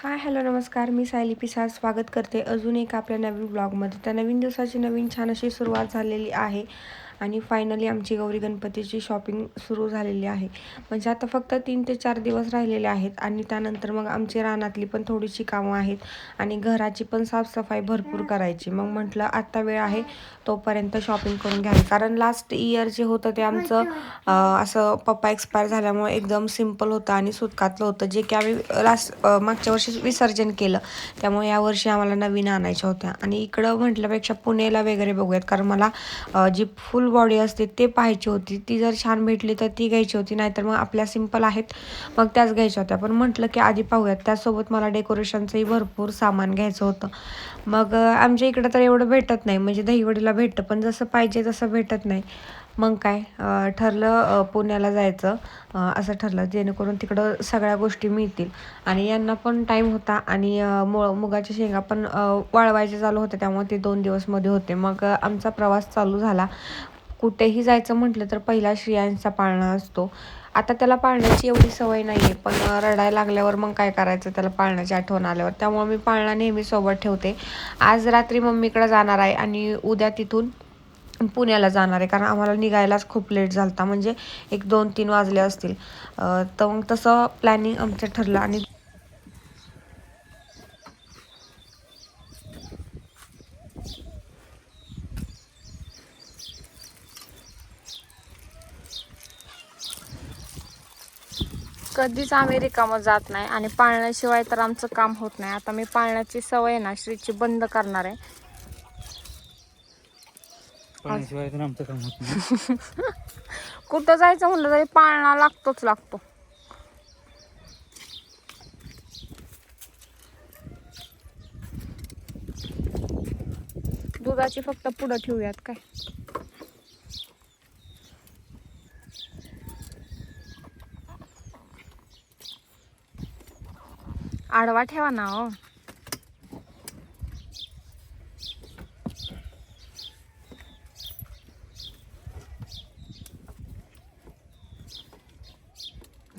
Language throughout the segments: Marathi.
हाय हॅलो नमस्कार. मी सायली पिसार स्वागत करते अजून एक आपल्या नवीन ब्लॉगमध्ये त्या नवीन दिवसाची नवीन छान अशी सुरुवात झालेली आहे. आणि फायनली आमची गौरी गणपतीची शॉपिंग सुरू झालेली आहे. म्हणजे आता फक्त तीन ते चार दिवस राहिलेले आहेत आणि त्यानंतर मग आमची रानातली पण थोडीशी कामं आहेत आणि घराची पण साफसफाई भरपूर करायची. मग म्हटलं आत्ता वेळ आहे तोपर्यंत शॉपिंग करून घ्यावी. कारण लास्ट इयर जे होतं ते आमचं असं पप्पा एक्सपायर झाल्यामुळे एकदम सिंपल होतं आणि सुतकातलं होतं. जे की आम्ही लास्ट मागच्या वर्षी विसर्जन केलं. त्यामुळे यावर्षी आम्हाला नवीन आणायच्या होत्या. आणि इकडं म्हटल्यापेक्षा पुणेला वगैरे बघूयात. कारण मला जी फुल बॉडी असते ते पाहायची होती. ती जर छान भेटली तर ती घ्यायची होती नाहीतर मग आपल्या सिंपल आहेत मग त्याच घ्यायच्या होत्या. पण म्हटलं की आधी पाहूयात. त्यासोबत मला डेकोरेशनचंही भरपूर सामान घ्यायचं होतं. मग आमच्या इकडं तर एवढं भेटत नाही. म्हणजे दहीवडीला भेटतं पण जसं पाहिजे तसं भेटत नाही. मग काय ठरलं पुण्याला जायचं. असं ठरलं जेणेकरून तिकडं सगळ्या गोष्टी मिळतील. आणि यांना पण टाईम होता आणि मु मुगाच्या शेंगा पण वाळवायचे चालू होते त्यामुळे ते दोन दिवसमध्ये होते. मग आमचा प्रवास चालू झाला. कुठेही जायचं म्हटलं तर पहिला श्रियांचा पाळणा असतो. आता त्याला पाळण्याची एवढी सवय नाही आहे पण रडायला लागल्यावर मग काय करायचं? त्याला पाळण्याची आठवण आल्यावर. त्यामुळे मी पाळणा नेहमी सोबत ठेवते. आज रात्री मम्मीकडे जाणार आहे आणि उद्या तिथून पुण्याला जाणार आहे कारण आम्हाला निघायलाच खूप लेट झाला होता म्हणजे एक दोन तीन वाजले असतील. तर मग तसं प्लॅनिंग आमचं ठरलं आणि कधीच आम्ही रिकामं जात नाही आणि पाळण्याशिवाय तर आमचं काम होत नाही. आता मी पाळण्याची सवय ना श्रीची बंद करणार आहे. पाण्याशिवाय तर आमचं काम होत नाही. कुठं जायचं म्हणलं तरी पाळणा लागतोच लागतो. दुधाची फक्त पुढं ठेवूयात काय? आडवा ठेवा ना हो.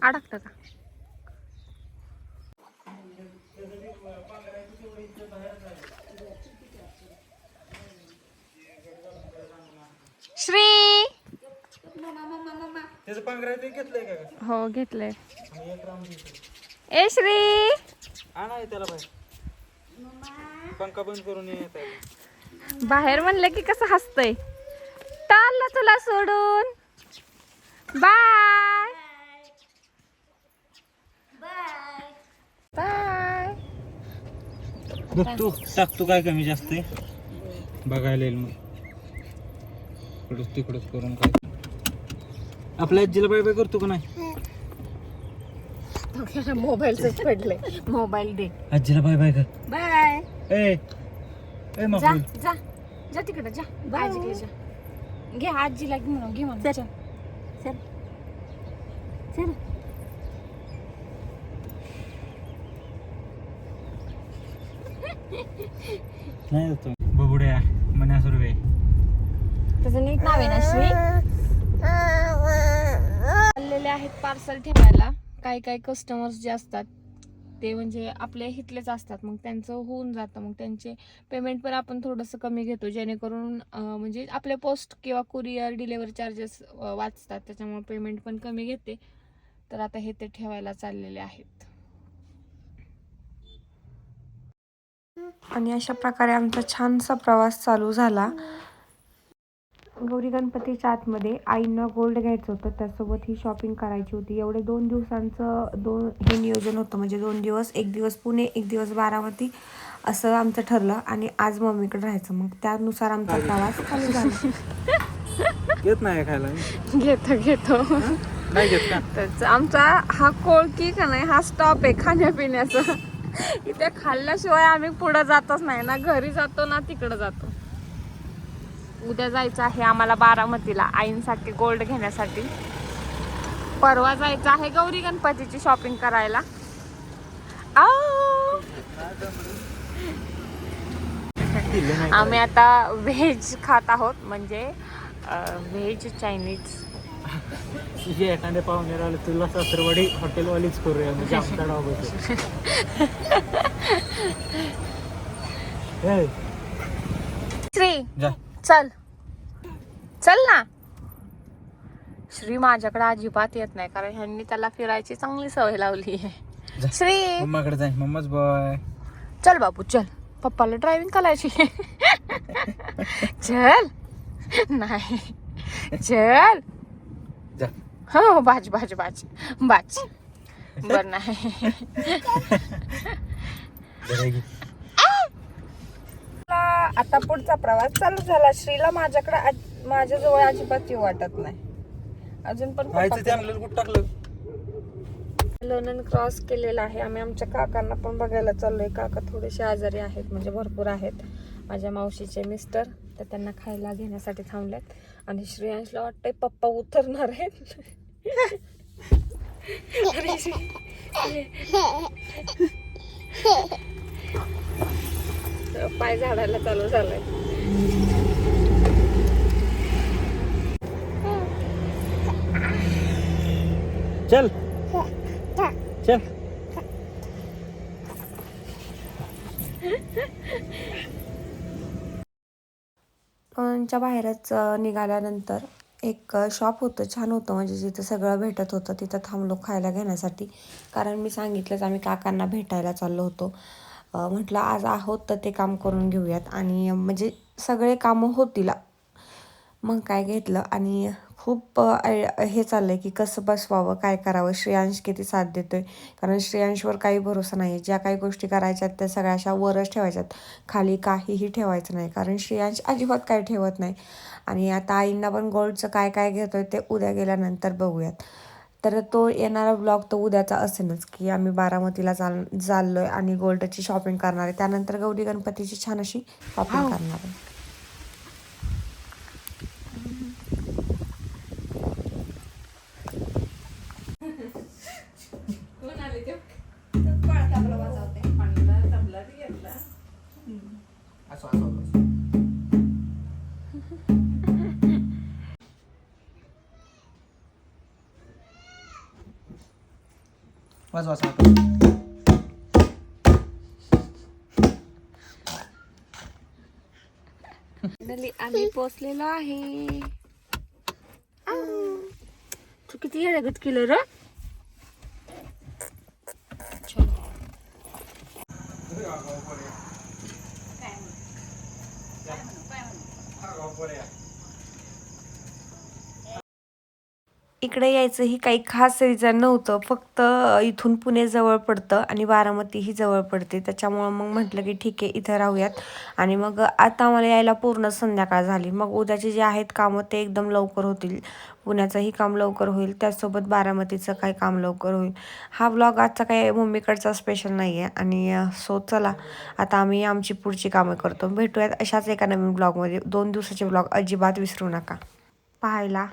अडकतं का? श्री! त्याचं घेतलंय का? हो घेतलंय. ए श्री! आणा त्याला बाहेर. पंखा बंद करून येत बाहेर म्हणलं की कसं हसतय. टाळलं तुला सोडून. बाय. बाय. बघ तू टाकतो काय कमी जास्त आहे? बघायला येईल मग. इकडंच तिकडच करून काय. आपल्या आजीला बाय बाय करतो का नाही? मोबाईलच पडलंय. मोबाईल दे. आजीला बाय बाय कर. बाय. ए ए जा जा. जा तिकडे जा. आजीकडे जा. घे आजीला घे म्हणून घे म्हणून. चल. चल. चल. नाही जातो. बबुड्या मन्या सुरवे. त्याचं नीट नाव आहे ना श्री? चाललेले आहेत पार्सल ठेवायला. काही काही कस्टमर्स जे असतात ते म्हणजे आपले हितलेच असतात. मग त्यांचं होऊन जातं. मग त्यांचे पेमेंट पण आपण थोडंसं कमी घेतो जेणेकरून म्हणजे आपले पोस्ट किंवा कुरिअर डिलेवरी चार्जेस वाचतात. त्याच्यामुळे पेमेंट पण कमी घेते. तर आता हे ते ठेवायला चाललेले आहेत. आणि अशा प्रकारे आमचा छानसा प्रवास चालू झाला. गौरी गणपतीच्या आतमध्ये आईंना गोल्ड घ्यायचं होतं. त्यासोबत ही शॉपिंग करायची होती. एवढे दोन दिवसांचं दोन हे नियोजन होतं. म्हणजे दोन दिवस एक दिवस पुणे एक दिवस बारामती असं आमचं ठरलं आणि आज मम्मीकडे राहायचं. मग त्यानुसार आमचा प्रवास चालू झाला. येत नाही खायला? घेतो घेतो. नाही घेत का? तर आमचा हा कोळकी का नाही हा स्टॉप आहे खाण्यापिण्याचा. इथे खाल्ल्याशिवाय आम्ही पुढे जातच नाही ना. घरी जातो ना तिकडे जातो. उद्या जायचं आहे आम्हाला बारामतीला आईंसाठी गोल्ड घेण्यासाठी. परवा जायचं आहे गौरी गणपतीची शॉपिंग करायला. आम्ही आता व्हेज खात आहोत म्हणजे व्हेज चायनीज तुझे एखाद्या पाहुणे आले तुला सासरवाडी हॉटेलवालीच करूया म्हणजे आमचा डाव श्री जा. चल. चल ना. श्री माझ्याकडे अजिबात येत नाही कारण ह्यांनी त्याला फिरायची चांगली सवय लावली आहे. श्री. मम्माकडे जाय मम्माच बॉय चल बाबू चल. पप्पाला ड्रायव्हिंग करायची. चल. नाही. चल. हो बाज बाज बाज. बाज. बर नाही. आता पुढचा प्रवास चालू झाला. श्रीला माझ्याकडे माझ्याजवळ अजिबात येऊ वाटत नाही. अजून पण टाकलं? लोणन क्रॉस केलेला आहे. आम्ही आमच्या काकांना पण बघायला चाललोय. काका थोडेसे आजारी आहेत म्हणजे भरपूर आहेत. माझ्या मावशीचे मिस्टर तर त्यांना खायला घेण्यासाठी थांबल्यात आणि श्रेयांशला वाटतंय पप्पा उतरणार आहेत. आणि पाय झाडायला चालू झालाय. चल. चल. च्या बाहेरच निघाल्यानंतर एक शॉप होतं छान होतं. म्हणजे जिथं सगळं भेटत होतं तिथं थांबलो खायला घेण्यासाठी. कारण मी सांगितलंच आम्ही काकांना भेटायला चाललो होतो. म्हटलं आज आहोत तर ते काम करून घेऊयात. आणि म्हणजे सगळे कामं होतील. मग काय घेतलं आणि खूप हे चाललं आहे की कसं बसवावं काय करावं? श्रेयांश किती साथ देतो आहे कारण श्रेयांशवर काही भरोसा नाही ज्या काही गोष्टी करायच्यात त्या सगळ्या अशा वरच ठेवायच्यात. खाली काहीही ठेवायचं नाही. कारण श्रेयांश अजिबात काही ठेवत नाही. आणि आता आईंना पण गोल्डचं काय काय घेतो आहे ते उद्या गेल्यानंतर बघूयात. तर तो येणारा ब्लॉग तो उद्याचा असेलच की आम्ही बारामतीला चाल चाललोय आणि गोल्डची शॉपिंग करणार आहे. त्यानंतर गौरी गणपतीची छान अशी शॉपिंग करणार आहे. वाजवा सांग फायनली आम्ही पोचलेलो आहे. तू किती येडगत केलं र? इकडे यायचंही काही खास रिझन नव्हतं. फक्त इथून पुणे जवळ पडतं आणि बारामती ही जवळ पडते. त्याच्यामुळं मग म्हटलं की ठीक आहे इथं राहूयात. आणि मग आता मला यायला पूर्ण संध्याकाळ झाली. मग उद्याचे जे आहेत कामं ते एकदम लवकर होतील. पुण्याचंही काम लवकर होईल. त्याचसोबत बारामतीचं काही काम लवकर होईल. हा ब्लॉग आजचा काही मम्मीकडचा स्पेशल नाही आहे आणि सो चला. आता आम्ही आमची पुढची कामं करतो. भेटूयात अशाच एका नवीन ब्लॉगमध्ये दोन दिवसाचे ब्लॉग अजिबात विसरू नका. पाहायला.